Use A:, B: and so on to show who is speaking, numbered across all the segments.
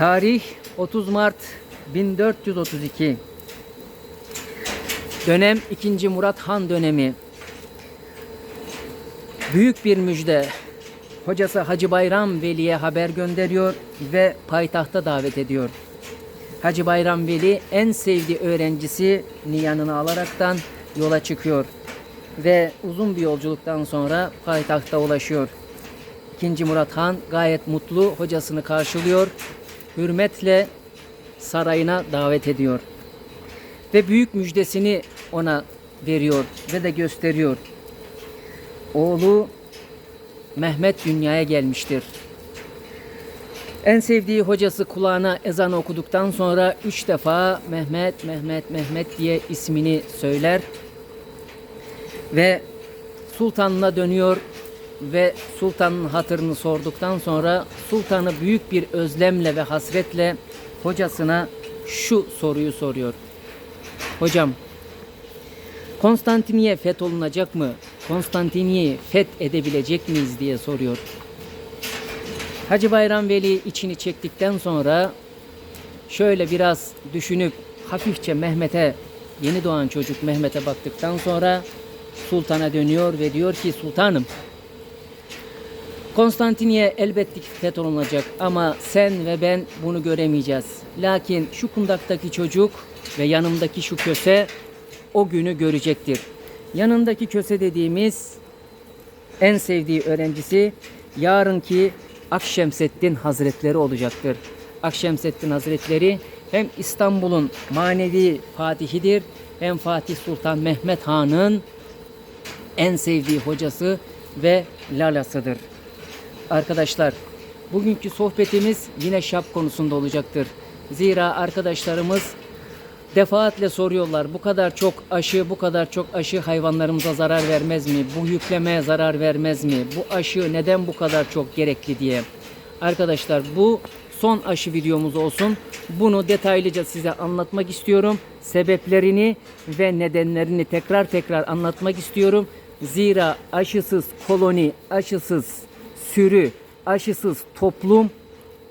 A: Tarih 30 Mart 1432. Dönem 2. Murat Han dönemi. Büyük bir müjde. Hocası Hacı Bayram Veli'ye haber gönderiyor ve payitahta davet ediyor. Hacı Bayram Veli en sevdiği öğrencisini yanına alaraktan yola çıkıyor. Ve uzun bir yolculuktan sonra payitahta ulaşıyor. İkinci Murat Han gayet mutlu hocasını karşılıyor. Hürmetle sarayına davet ediyor. Ve büyük müjdesini ona veriyor ve de gösteriyor. Oğlu Mehmet dünyaya gelmiştir. En sevdiği hocası kulağına ezan okuduktan sonra üç defa Mehmet, Mehmet, Mehmet diye ismini söyler. Ve sultanına dönüyor ve sultanın hatırını sorduktan sonra sultanı büyük bir özlemle ve hasretle hocasına şu soruyu soruyor. Hocam, Konstantiniye fetholunacak mı? Konstantiniye'yi feth edebilecek miyiz diye soruyor. Hacı Bayram Veli içini çektikten sonra şöyle biraz düşünüp hafifçe Mehmet'e yeni doğan çocuk Mehmet'e baktıktan sonra sultana dönüyor ve diyor ki sultanım Konstantiniye elbette fetholunacak ama sen ve ben bunu göremeyeceğiz. Lakin şu kundaktaki çocuk ve yanımdaki şu köse o günü görecektir. Yanındaki köse dediğimiz en sevdiği öğrencisi yarınki Akşemseddin Hazretleri olacaktır. Akşemseddin Hazretleri hem İstanbul'un manevi fatihidir hem Fatih Sultan Mehmet Han'ın en sevdiği hocası ve lalasıdır. Arkadaşlar bugünkü sohbetimiz yine şap konusunda olacaktır. Zira arkadaşlarımız defaatle soruyorlar bu kadar çok aşı bu kadar çok aşı hayvanlarımıza zarar vermez mi? Bu yüklemeye zarar vermez mi? Bu aşı neden bu kadar çok gerekli diye. Arkadaşlar bu son aşı videomuz olsun. Bunu detaylıca size anlatmak istiyorum. Sebeplerini ve nedenlerini tekrar tekrar anlatmak istiyorum. Zira aşısız koloni, aşısız sürü, aşısız toplum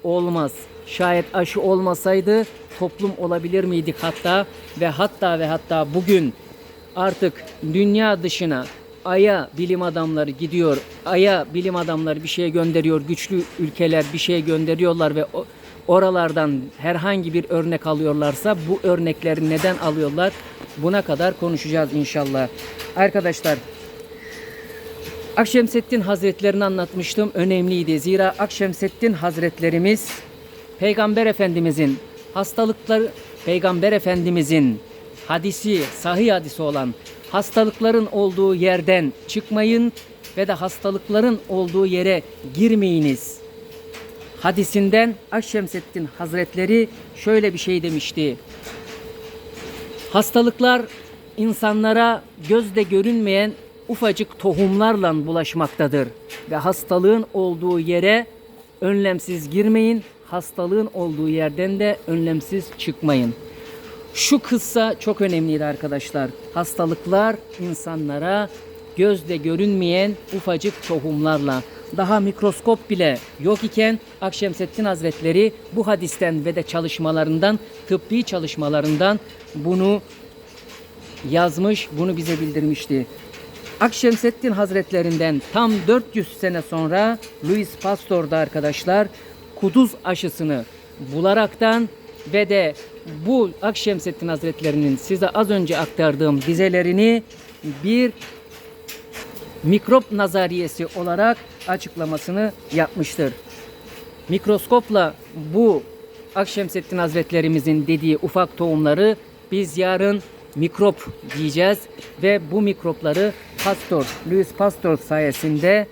A: olmaz. Şayet aşı olmasaydı toplum olabilir miydik hatta ve hatta ve hatta bugün artık dünya dışına Ay'a bilim adamları gidiyor. Ay'a bilim adamları bir şey gönderiyor. Güçlü ülkeler bir şey gönderiyorlar ve oralardan herhangi bir örnek alıyorlarsa bu örnekleri neden alıyorlar? Buna kadar konuşacağız inşallah. Arkadaşlar Akşemseddin Hazretlerini anlatmıştım. Önemliydi. Zira Akşemseddin Hazretlerimiz Peygamber Efendimizin hastalıkları Peygamber Efendimizin hadisi, sahih hadisi olan hastalıkların olduğu yerden çıkmayın ve de hastalıkların olduğu yere girmeyiniz. Hadisinden Akşemseddin Hazretleri şöyle bir şey demişti. Hastalıklar insanlara gözde görünmeyen ufacık tohumlarla bulaşmaktadır ve hastalığın olduğu yere önlemsiz girmeyin, hastalığın olduğu yerden de önlemsiz çıkmayın. Şu kıssa çok önemliydi arkadaşlar. Hastalıklar insanlara gözde görünmeyen ufacık tohumlarla daha mikroskop bile yok iken Akşemseddin Hazretleri bu hadisten ve de çalışmalarından, tıbbi çalışmalarından bunu yazmış, bunu bize bildirmişti. Akşemseddin Hazretlerinden tam 400 sene sonra Louis Pasteur da arkadaşlar kuduz aşısını bularaktan ve de bu Akşemseddin Hazretlerinin size az önce aktardığım dizelerini bir mikrop nazariyesi olarak açıklamasını yapmıştır. Mikroskopla bu Akşemseddin Hazretlerimizin dediği ufak tohumları biz yarın mikrop diyeceğiz ve bu mikropları Pasteur, Louis Pasteur sayesinde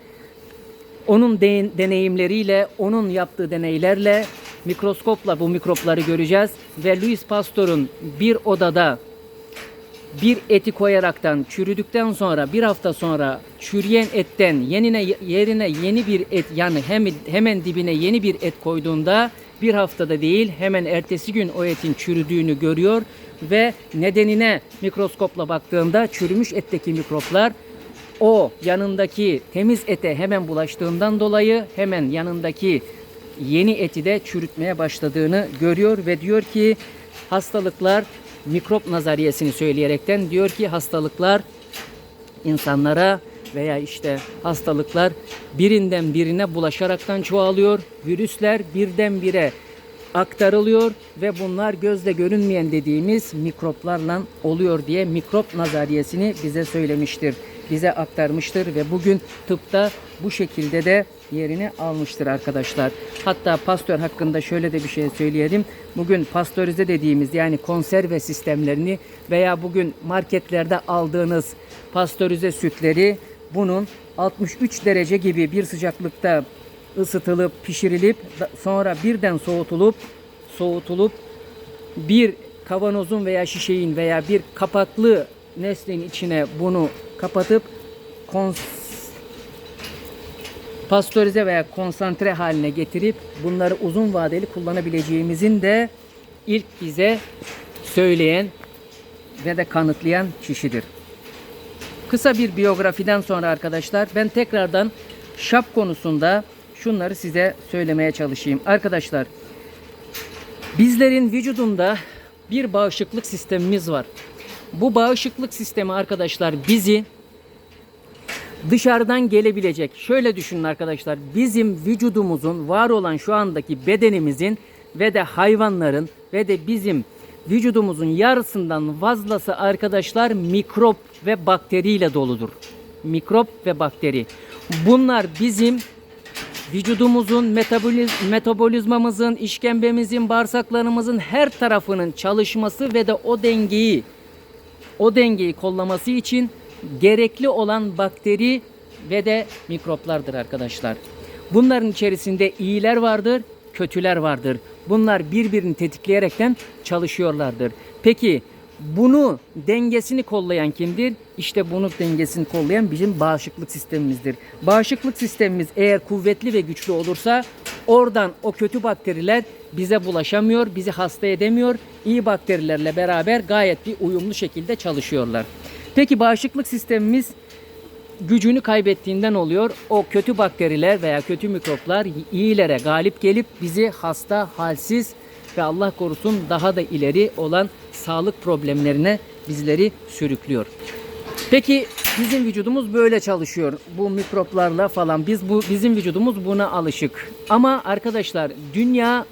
A: onun de- deneyimleriyle, onun yaptığı deneylerle mikroskopla bu mikropları göreceğiz ve Louis Pasteur'un bir odada bir eti koyaraktan çürüdükten sonra bir hafta sonra çürüyen etten yenine yerine yeni bir et yani hem, hemen dibine yeni bir et koyduğunda bir haftada değil hemen ertesi gün o etin çürüdüğünü görüyor ve nedenine mikroskopla baktığında çürümüş etteki mikroplar o yanındaki temiz ete hemen bulaştığından dolayı hemen yanındaki yeni eti de çürütmeye başladığını görüyor ve diyor ki hastalıklar mikrop nazariyesini söyleyerekten diyor ki hastalıklar insanlara veya işte hastalıklar birinden birine bulaşaraktan çoğalıyor. Virüsler birden bire aktarılıyor ve bunlar gözle görünmeyen dediğimiz mikroplarla oluyor diye mikrop nazariyesini bize söylemiştir. Bize aktarmıştır ve bugün tıpta bu şekilde de yerini almıştır arkadaşlar. Hatta pastör hakkında şöyle de bir şey söyleyelim. Bugün pastörize dediğimiz yani konserve sistemlerini veya bugün marketlerde aldığınız pastörize sütleri bunun 63 derece gibi bir sıcaklıkta ısıtılıp pişirilip sonra birden soğutulup soğutulup bir kavanozun veya şişeyin veya bir kapaklı nesnenin içine bunu kapatıp kons pastörize veya konsantre haline getirip bunları uzun vadeli kullanabileceğimizin de ilk bize söyleyen ve de kanıtlayan kişidir. Kısa bir biyografiden sonra arkadaşlar ben tekrardan şap konusunda şunları size söylemeye çalışayım. Arkadaşlar bizlerin vücudunda bir bağışıklık sistemimiz var. Bu bağışıklık sistemi arkadaşlar bizi dışarıdan gelebilecek. Şöyle düşünün arkadaşlar. Bizim vücudumuzun var olan şu andaki bedenimizin ve de hayvanların ve de bizim vücudumuzun yarısından fazlası arkadaşlar mikrop ve bakteriyle doludur. Mikrop ve bakteri. Bunlar bizim vücudumuzun metaboliz metabolizmamızın, işkembemizin, bağırsaklarımızın her tarafının çalışması ve de o dengeyi o dengeyi kollaması için gerekli olan bakteri ve de mikroplardır arkadaşlar. Bunların içerisinde iyiler vardır, kötüler vardır. Bunlar birbirini tetikleyerekten çalışıyorlardır. Peki bunu dengesini kollayan kimdir? İşte bunu dengesini kollayan bizim bağışıklık sistemimizdir. Bağışıklık sistemimiz eğer kuvvetli ve güçlü olursa oradan o kötü bakteriler bize bulaşamıyor, bizi hasta edemiyor. İyi bakterilerle beraber gayet bir uyumlu şekilde çalışıyorlar. Peki bağışıklık sistemimiz gücünü kaybettiğinden oluyor. O kötü bakteriler veya kötü mikroplar iyilere galip gelip bizi hasta, halsiz ve Allah korusun daha da ileri olan sağlık problemlerine bizleri sürüklüyor. Peki bizim vücudumuz böyle çalışıyor. Bu mikroplarla falan biz bu bizim vücudumuz buna alışık. Ama arkadaşlar dünya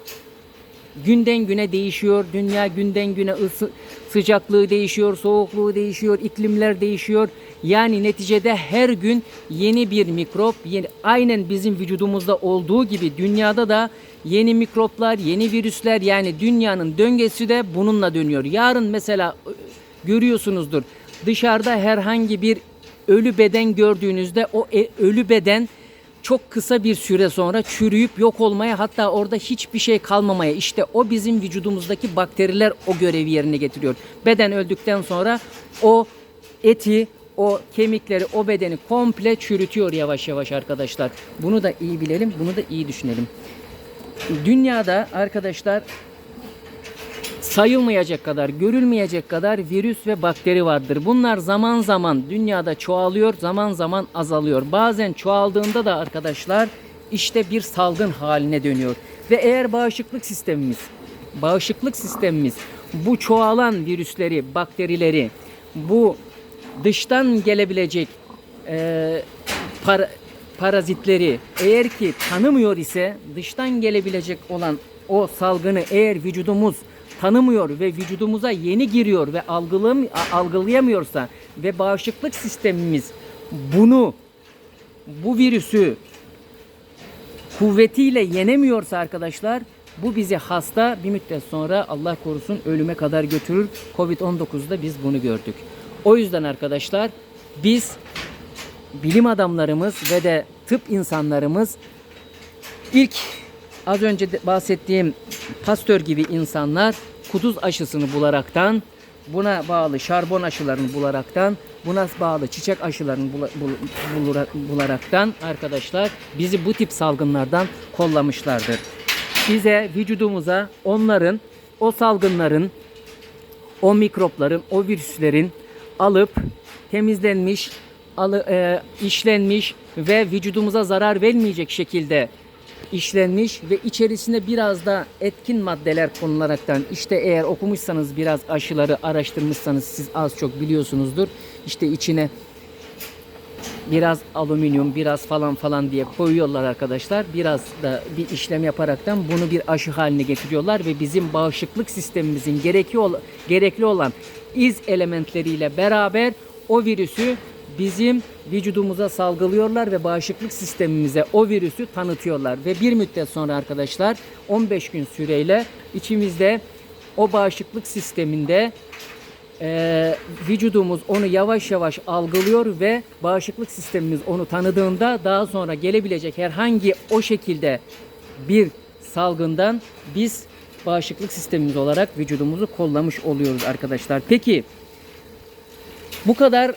A: günden güne değişiyor. Dünya günden güne ısı, sıcaklığı değişiyor, soğukluğu değişiyor, iklimler değişiyor. Yani neticede her gün yeni bir mikrop, yeni, aynen bizim vücudumuzda olduğu gibi dünyada da yeni mikroplar, yeni virüsler yani dünyanın döngüsü de bununla dönüyor. Yarın mesela görüyorsunuzdur dışarıda herhangi bir ölü beden gördüğünüzde o e- ölü beden çok kısa bir süre sonra çürüyüp yok olmaya hatta orada hiçbir şey kalmamaya işte o bizim vücudumuzdaki bakteriler o görevi yerine getiriyor. Beden öldükten sonra o eti, o kemikleri, o bedeni komple çürütüyor yavaş yavaş arkadaşlar. Bunu da iyi bilelim, bunu da iyi düşünelim. Dünyada arkadaşlar sayılmayacak kadar, görülmeyecek kadar virüs ve bakteri vardır. Bunlar zaman zaman dünyada çoğalıyor, zaman zaman azalıyor. Bazen çoğaldığında da arkadaşlar işte bir salgın haline dönüyor. Ve eğer bağışıklık sistemimiz, bağışıklık sistemimiz bu çoğalan virüsleri, bakterileri, bu dıştan gelebilecek e, para, parazitleri eğer ki tanımıyor ise dıştan gelebilecek olan o salgını eğer vücudumuz tanımıyor ve vücudumuza yeni giriyor ve algılam algılayamıyorsa ve bağışıklık sistemimiz bunu bu virüsü kuvvetiyle yenemiyorsa arkadaşlar bu bizi hasta bir müddet sonra Allah korusun ölüme kadar götürür. Covid-19'da biz bunu gördük. O yüzden arkadaşlar biz bilim adamlarımız ve de tıp insanlarımız ilk az önce bahsettiğim pastör gibi insanlar kuduz aşısını bularaktan buna bağlı şarbon aşılarını bularaktan buna bağlı çiçek aşılarını bularaktan arkadaşlar bizi bu tip salgınlardan kollamışlardır. Bize vücudumuza onların o salgınların o mikropların, o virüslerin alıp temizlenmiş, alı, e, işlenmiş ve vücudumuza zarar vermeyecek şekilde işlenmiş ve içerisine biraz da etkin maddeler konularaktan işte eğer okumuşsanız biraz aşıları araştırmışsanız siz az çok biliyorsunuzdur. İşte içine biraz alüminyum, biraz falan falan diye koyuyorlar arkadaşlar. Biraz da bir işlem yaparaktan bunu bir aşı haline getiriyorlar ve bizim bağışıklık sistemimizin gerekli, ol- gerekli olan iz elementleriyle beraber o virüsü bizim vücudumuza salgılıyorlar ve bağışıklık sistemimize o virüsü tanıtıyorlar. Ve bir müddet sonra arkadaşlar 15 gün süreyle içimizde o bağışıklık sisteminde e, vücudumuz onu yavaş yavaş algılıyor ve bağışıklık sistemimiz onu tanıdığında daha sonra gelebilecek herhangi o şekilde bir salgından biz bağışıklık sistemimiz olarak vücudumuzu kollamış oluyoruz arkadaşlar. Peki bu kadar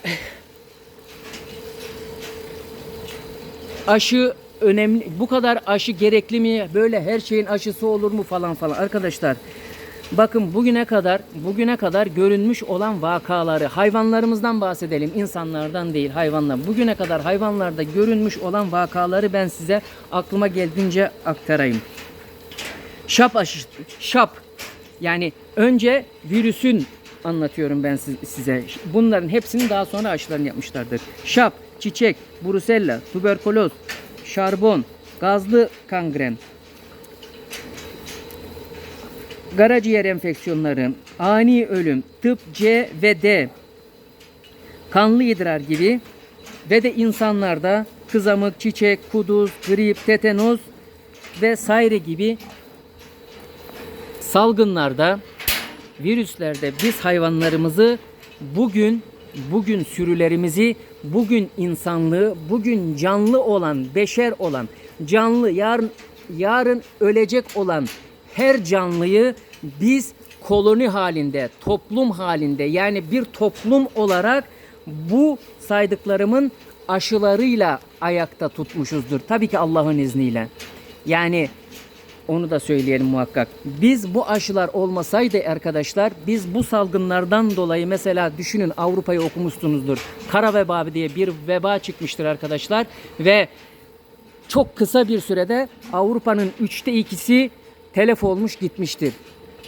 A: aşı önemli bu kadar aşı gerekli mi? Böyle her şeyin aşısı olur mu falan falan. Arkadaşlar bakın bugüne kadar bugüne kadar görünmüş olan vakaları hayvanlarımızdan bahsedelim insanlardan değil hayvanlar. Bugüne kadar hayvanlarda görünmüş olan vakaları ben size aklıma geldiğince aktarayım şap aşı şap yani önce virüsün anlatıyorum ben siz- size. Bunların hepsinin daha sonra aşılarını yapmışlardır. Şap, çiçek, brusella, tüberküloz, şarbon, gazlı kangren, karaciğer enfeksiyonları, ani ölüm, tıp C ve D, kanlı idrar gibi ve de insanlarda kızamık, çiçek, kuduz, grip, tetanoz vesaire gibi salgınlarda, virüslerde biz hayvanlarımızı bugün bugün sürülerimizi, bugün insanlığı, bugün canlı olan, beşer olan, canlı yarın yarın ölecek olan her canlıyı biz koloni halinde, toplum halinde yani bir toplum olarak bu saydıklarımın aşılarıyla ayakta tutmuşuzdur. Tabii ki Allah'ın izniyle. Yani onu da söyleyelim muhakkak. Biz bu aşılar olmasaydı arkadaşlar biz bu salgınlardan dolayı mesela düşünün Avrupa'yı okumuşsunuzdur. Kara veba diye bir veba çıkmıştır arkadaşlar ve çok kısa bir sürede Avrupa'nın üçte ikisi telef olmuş gitmiştir.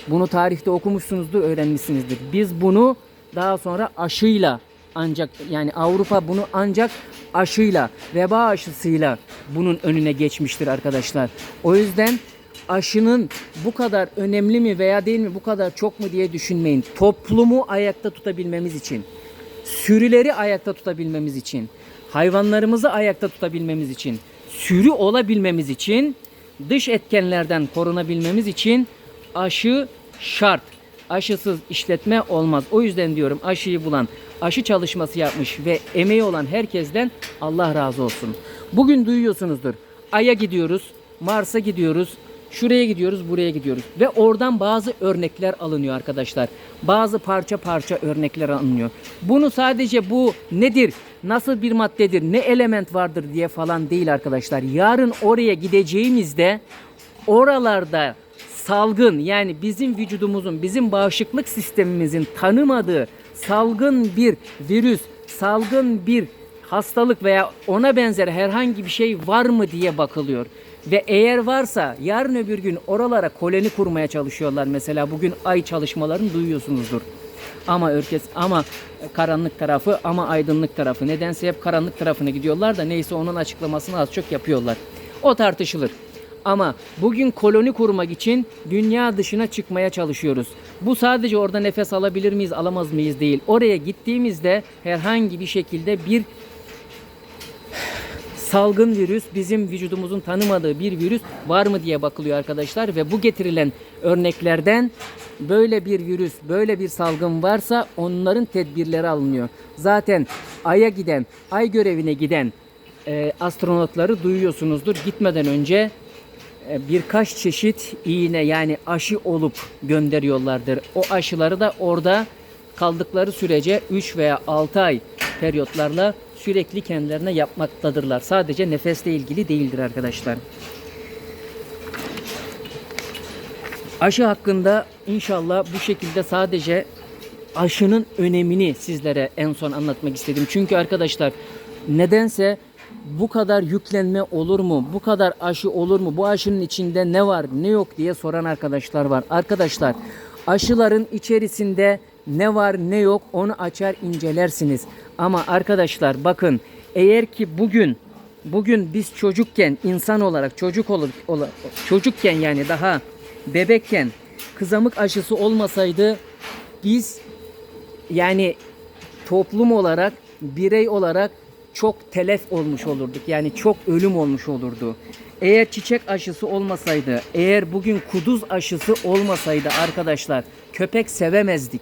A: Bunu tarihte okumuşsunuzdur, öğrenmişsinizdir. Biz bunu daha sonra aşıyla ancak yani Avrupa bunu ancak aşıyla, veba aşısıyla bunun önüne geçmiştir arkadaşlar. O yüzden aşının bu kadar önemli mi veya değil mi, bu kadar çok mu diye düşünmeyin. Toplumu ayakta tutabilmemiz için, sürüleri ayakta tutabilmemiz için, hayvanlarımızı ayakta tutabilmemiz için, sürü olabilmemiz için, dış etkenlerden korunabilmemiz için aşı şart. Aşısız işletme olmaz. O yüzden diyorum aşıyı bulan, aşı çalışması yapmış ve emeği olan herkesten Allah razı olsun. Bugün duyuyorsunuzdur. Ay'a gidiyoruz, Mars'a gidiyoruz, şuraya gidiyoruz, buraya gidiyoruz. Ve oradan bazı örnekler alınıyor arkadaşlar. Bazı parça parça örnekler alınıyor. Bunu sadece bu nedir, nasıl bir maddedir, ne element vardır diye falan değil arkadaşlar. Yarın oraya gideceğimizde oralarda salgın yani bizim vücudumuzun, bizim bağışıklık sistemimizin tanımadığı salgın bir virüs, salgın bir hastalık veya ona benzer herhangi bir şey var mı diye bakılıyor. Ve eğer varsa yarın öbür gün oralara koloni kurmaya çalışıyorlar. Mesela bugün ay çalışmalarını duyuyorsunuzdur. Ama örkes ama karanlık tarafı ama aydınlık tarafı. Nedense hep karanlık tarafına gidiyorlar da neyse onun açıklamasını az çok yapıyorlar. O tartışılır. Ama bugün koloni kurmak için dünya dışına çıkmaya çalışıyoruz. Bu sadece orada nefes alabilir miyiz, alamaz mıyız değil. Oraya gittiğimizde herhangi bir şekilde bir salgın virüs, bizim vücudumuzun tanımadığı bir virüs var mı diye bakılıyor arkadaşlar ve bu getirilen örneklerden böyle bir virüs, böyle bir salgın varsa onların tedbirleri alınıyor. Zaten Ay'a giden, Ay görevine giden e, astronotları duyuyorsunuzdur. Gitmeden önce e, birkaç çeşit iğne yani aşı olup gönderiyorlardır. O aşıları da orada kaldıkları sürece 3 veya 6 ay periyotlarla sürekli kendilerine yapmaktadırlar. Sadece nefesle ilgili değildir arkadaşlar. Aşı hakkında inşallah bu şekilde sadece aşının önemini sizlere en son anlatmak istedim. Çünkü arkadaşlar nedense bu kadar yüklenme olur mu? Bu kadar aşı olur mu? Bu aşının içinde ne var, ne yok diye soran arkadaşlar var. Arkadaşlar, aşıların içerisinde ne var, ne yok onu açar incelersiniz. Ama arkadaşlar bakın, eğer ki bugün bugün biz çocukken insan olarak çocuk olur ola- çocukken yani daha bebekken kızamık aşısı olmasaydı biz yani toplum olarak, birey olarak çok telef olmuş olurduk. Yani çok ölüm olmuş olurdu. Eğer çiçek aşısı olmasaydı, eğer bugün kuduz aşısı olmasaydı arkadaşlar köpek sevemezdik.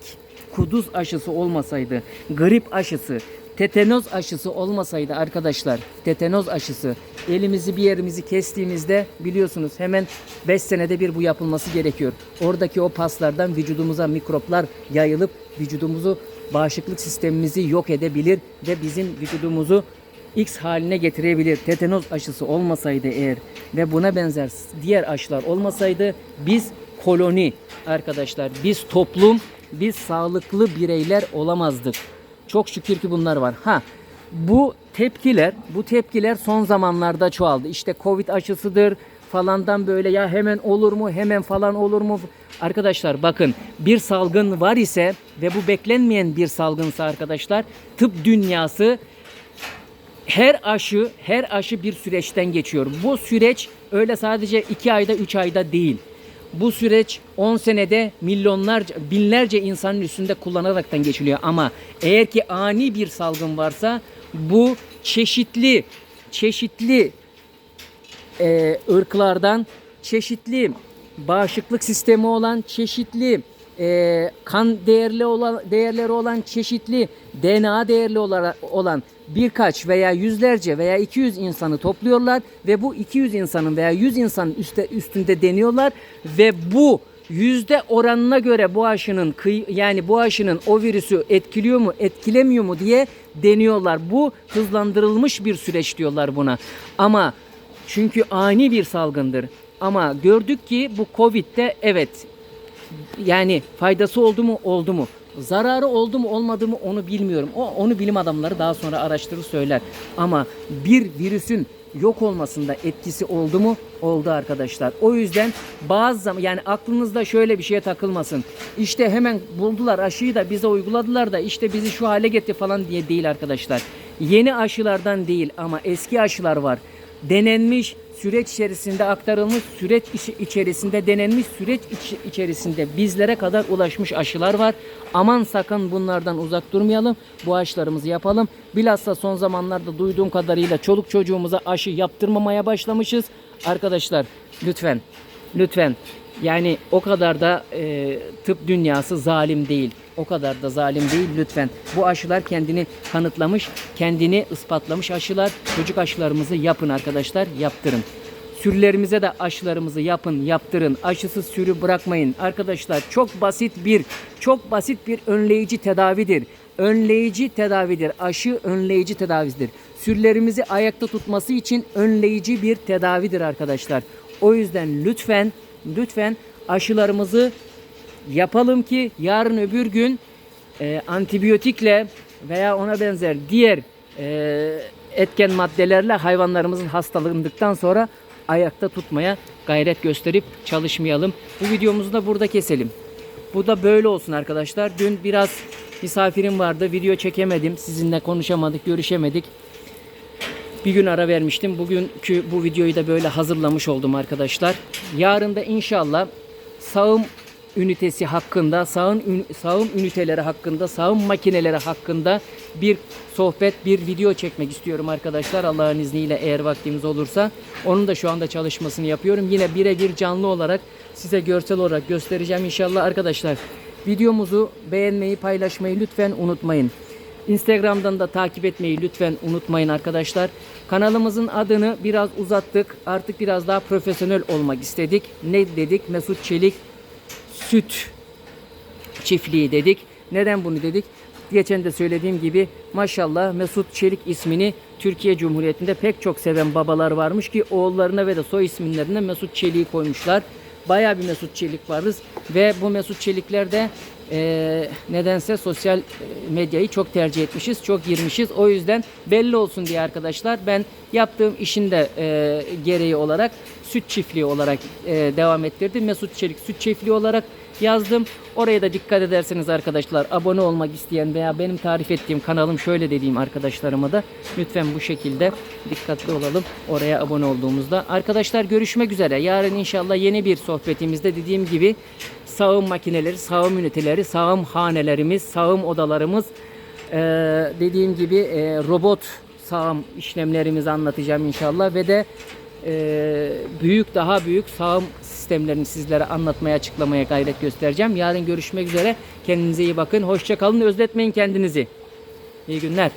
A: Kuduz aşısı olmasaydı, grip aşısı, tetanoz aşısı olmasaydı arkadaşlar, tetanoz aşısı elimizi bir yerimizi kestiğimizde biliyorsunuz hemen 5 senede bir bu yapılması gerekiyor. Oradaki o paslardan vücudumuza mikroplar yayılıp vücudumuzu bağışıklık sistemimizi yok edebilir ve bizim vücudumuzu X haline getirebilir. Tetanoz aşısı olmasaydı eğer ve buna benzer diğer aşılar olmasaydı biz koloni arkadaşlar, biz toplum, biz sağlıklı bireyler olamazdık. Çok şükür ki bunlar var. Ha bu tepkiler, bu tepkiler son zamanlarda çoğaldı. İşte Covid aşısıdır falandan böyle ya hemen olur mu, hemen falan olur mu? Arkadaşlar bakın bir salgın var ise ve bu beklenmeyen bir salgınsa arkadaşlar tıp dünyası her aşı her aşı bir süreçten geçiyor. Bu süreç öyle sadece 2 ayda 3 ayda değil. Bu süreç 10 senede milyonlarca binlerce insanın üstünde kullanaraktan geçiliyor. Ama eğer ki ani bir salgın varsa bu çeşitli çeşitli e, ırklardan çeşitli bağışıklık sistemi olan çeşitli e, kan değerli olan değerleri olan çeşitli DNA değerli olan, birkaç veya yüzlerce veya 200 insanı topluyorlar ve bu 200 insanın veya 100 insanın üstte, üstünde deniyorlar ve bu yüzde oranına göre bu aşının yani bu aşının o virüsü etkiliyor mu etkilemiyor mu diye deniyorlar. Bu hızlandırılmış bir süreç diyorlar buna. Ama çünkü ani bir salgındır. Ama gördük ki bu Covid'de evet yani faydası oldu mu oldu mu? Zararı oldu mu olmadı mı onu bilmiyorum. O onu bilim adamları daha sonra araştırır söyler. Ama bir virüsün yok olmasında etkisi oldu mu? Oldu arkadaşlar. O yüzden bazı zaman yani aklınızda şöyle bir şeye takılmasın. İşte hemen buldular aşıyı da bize uyguladılar da işte bizi şu hale getirdi falan diye değil arkadaşlar. Yeni aşılardan değil ama eski aşılar var. Denenmiş, süreç içerisinde aktarılmış, süreç içerisinde denenmiş, süreç içerisinde bizlere kadar ulaşmış aşılar var. Aman sakın bunlardan uzak durmayalım. Bu aşılarımızı yapalım. Bilhassa son zamanlarda duyduğum kadarıyla çoluk çocuğumuza aşı yaptırmamaya başlamışız. Arkadaşlar lütfen, lütfen yani o kadar da e, tıp dünyası zalim değil. O kadar da zalim değil lütfen. Bu aşılar kendini kanıtlamış, kendini ispatlamış aşılar. Çocuk aşılarımızı yapın arkadaşlar, yaptırın. Sürülerimize de aşılarımızı yapın, yaptırın. Aşısız sürü bırakmayın. Arkadaşlar çok basit bir, çok basit bir önleyici tedavidir. Önleyici tedavidir. Aşı önleyici tedavidir. Sürülerimizi ayakta tutması için önleyici bir tedavidir arkadaşlar. O yüzden lütfen, lütfen aşılarımızı yapalım ki yarın öbür gün e, antibiyotikle veya ona benzer diğer e, etken maddelerle hayvanlarımızın hastalandıktan sonra ayakta tutmaya gayret gösterip çalışmayalım. Bu videomuzu da burada keselim. Bu da böyle olsun arkadaşlar. Dün biraz misafirim vardı. Video çekemedim. Sizinle konuşamadık, görüşemedik. Bir gün ara vermiştim. Bugünkü bu videoyu da böyle hazırlamış oldum arkadaşlar. Yarın da inşallah sağım ünitesi hakkında, sağım, sağım üniteleri hakkında, sağım makineleri hakkında bir sohbet, bir video çekmek istiyorum arkadaşlar. Allah'ın izniyle eğer vaktimiz olursa. Onun da şu anda çalışmasını yapıyorum. Yine birebir canlı olarak size görsel olarak göstereceğim inşallah arkadaşlar. Videomuzu beğenmeyi, paylaşmayı lütfen unutmayın. Instagram'dan da takip etmeyi lütfen unutmayın arkadaşlar. Kanalımızın adını biraz uzattık. Artık biraz daha profesyonel olmak istedik. Ne dedik? Mesut Çelik Süt Çiftliği dedik. Neden bunu dedik? Geçen de söylediğim gibi maşallah Mesut Çelik ismini Türkiye Cumhuriyeti'nde pek çok seven babalar varmış ki oğullarına ve de soy isimlerine Mesut Çelik'i koymuşlar. Bayağı bir Mesut Çelik varız ve bu Mesut Çelikler de eee, nedense sosyal e, medyayı çok tercih etmişiz, çok girmişiz. O yüzden belli olsun diye arkadaşlar ben Yaptığım işin de e, gereği olarak süt çiftliği olarak e, devam ettirdim. Mesut Çelik süt çiftliği olarak yazdım. Oraya da dikkat ederseniz arkadaşlar abone olmak isteyen veya benim tarif ettiğim kanalım şöyle dediğim arkadaşlarıma da lütfen bu şekilde dikkatli olalım oraya abone olduğumuzda. Arkadaşlar görüşmek üzere. Yarın inşallah yeni bir sohbetimizde dediğim gibi sağım makineleri, sağım üniteleri, sağım hanelerimiz, sağım odalarımız ee, dediğim gibi e, robot sağım işlemlerimizi anlatacağım inşallah ve de e, büyük daha büyük sağım sistemlerini sizlere anlatmaya açıklamaya gayret göstereceğim. Yarın görüşmek üzere. Kendinize iyi bakın. Hoşça kalın. Özletmeyin kendinizi. İyi günler.